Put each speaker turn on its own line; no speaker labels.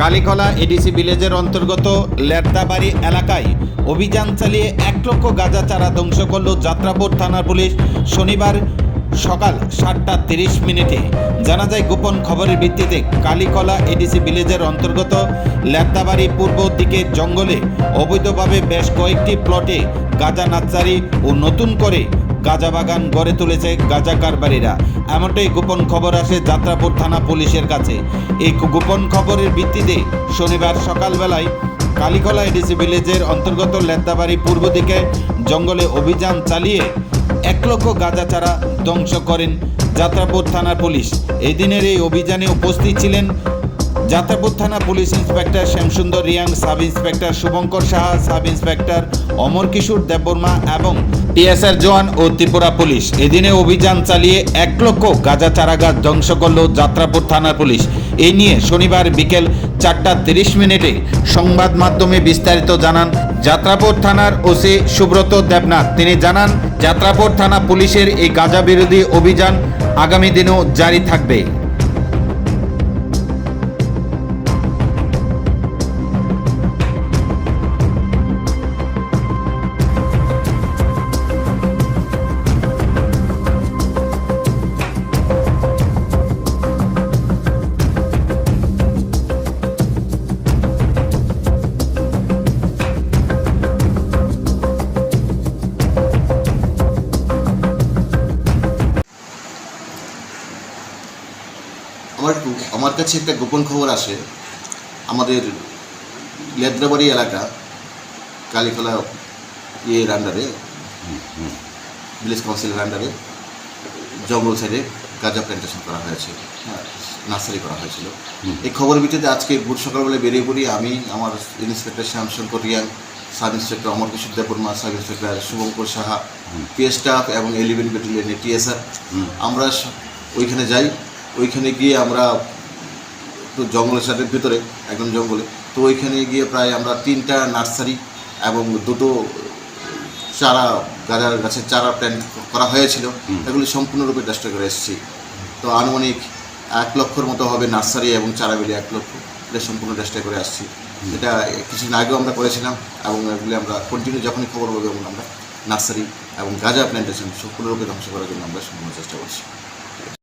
কালীকলা ADC ভিলেজের অন্তর্গত লেরদাবাড়ি এলাকায় অভিযান চালিয়ে এক লক্ষ গাঁজা চারা ধ্বংস করল যাত্রাপুর থানার পুলিশ শনিবার সকাল সাতটা তিরিশ মিনিটে। জানা যায়, গোপন খবরের ভিত্তিতে কালীকলা এডিসি ভিলেজের অন্তর্গত লেরদাবাড়ি পূর্ব দিকের জঙ্গলে অবৈধভাবে বেশ কয়েকটি প্লটে গাঁজা নার্সারি ও নতুন করে গাঁজা বাগান গড়ে তুলেছে গাঁজা কারবারিরা। এমনটাই গোপন খবর আসে যাত্রাপুর থানা পুলিশের কাছে। এই গোপন খবরের ভিত্তিতে শনিবার সকালবেলায় কালীকলা এডিসি ভিলেজের অন্তর্গত লেদ্দাবাড়ি পূর্ব দিকে জঙ্গলে অভিযান চালিয়ে এক লক্ষ গাঁজা চারা ধ্বংস করেন যাত্রাপুর থানার পুলিশ। এই দিনের এই অভিযানে উপস্থিত ছিলেন যাত্রাপুর থানা police inspector Shyamsundar Reang, sub inspector Subhankar Saha, sub inspector Amar Kishore Debbarma এবং টিএসআর জওয়ান ও ত্রিপুরা পুলিশ। এদিনে অভিযান চালিয়ে এক লক্ষ গাঁজা চারা গাছ ধ্বংস করল যাত্রাপুর থানার পুলিশ। এই নিয়ে শনিবার বিকেল চারটা তিরিশ মিনিটে সংবাদ মাধ্যমে বিস্তারিত জানান যাত্রাপুর থানার ওসি সুব্রত দেবনাথ। তিনি জানান, যাত্রাপুর থানা পুলিশের এই গাঁজা বিরোধী অভিযান আগামী দিনেও জারি থাকবে।
আমার আমার কাছে একটা গোপন খবর আসে। আমাদের লেদ্রাবাড়ি এলাকা কালীখোলা ইয়ের আন্ডারে ভিলেজ কাউন্সিলের আন্ডারে জঙ্গল সাইডে গাঁজা প্ল্যান্টেশন করা হয়েছে হ্যাঁ নার্সারি করা হয়েছিল। এই খবরের ভিত্তিতে আজকে ভোর সকালবেলা বেরিয়ে পড়ি আমি আমার inspector Shyamshankar Reang sub inspector Amar Kishore Debbarma sub inspector Subhankar Saha P staff এবং এলিভেন ব্যাটালিয়নের টিএসআর আমরা ওইখানে যাই ওইখানে গিয়ে আমরা তো জঙ্গলের সাথে ভিতরে একদম জঙ্গলে তো ওইখানে গিয়ে প্রায় আমরা তিনটা নার্সারি এবং দুটো চারা গাজার গাছের চারা প্ল্যান্ট করা হয়েছিল। এগুলি সম্পূর্ণরূপে চেষ্টা করে এসেছি। তো আনুমানিক এক লক্ষর মতো হবে নার্সারি এবং চারা মিলে এক লক্ষ এটা সম্পূর্ণ চেষ্টা করে আসছি। এটা কিছুদিন আগেও আমরা করেছিলাম এবং এগুলি আমরা কন্টিনিউ যখনই খবর পাবো আমরা নার্সারি এবং গাজা প্ল্যান্টেশন সম্পূর্ণরূপে ধ্বংস করার জন্য আমরা সম্পূর্ণ চেষ্টা করছি।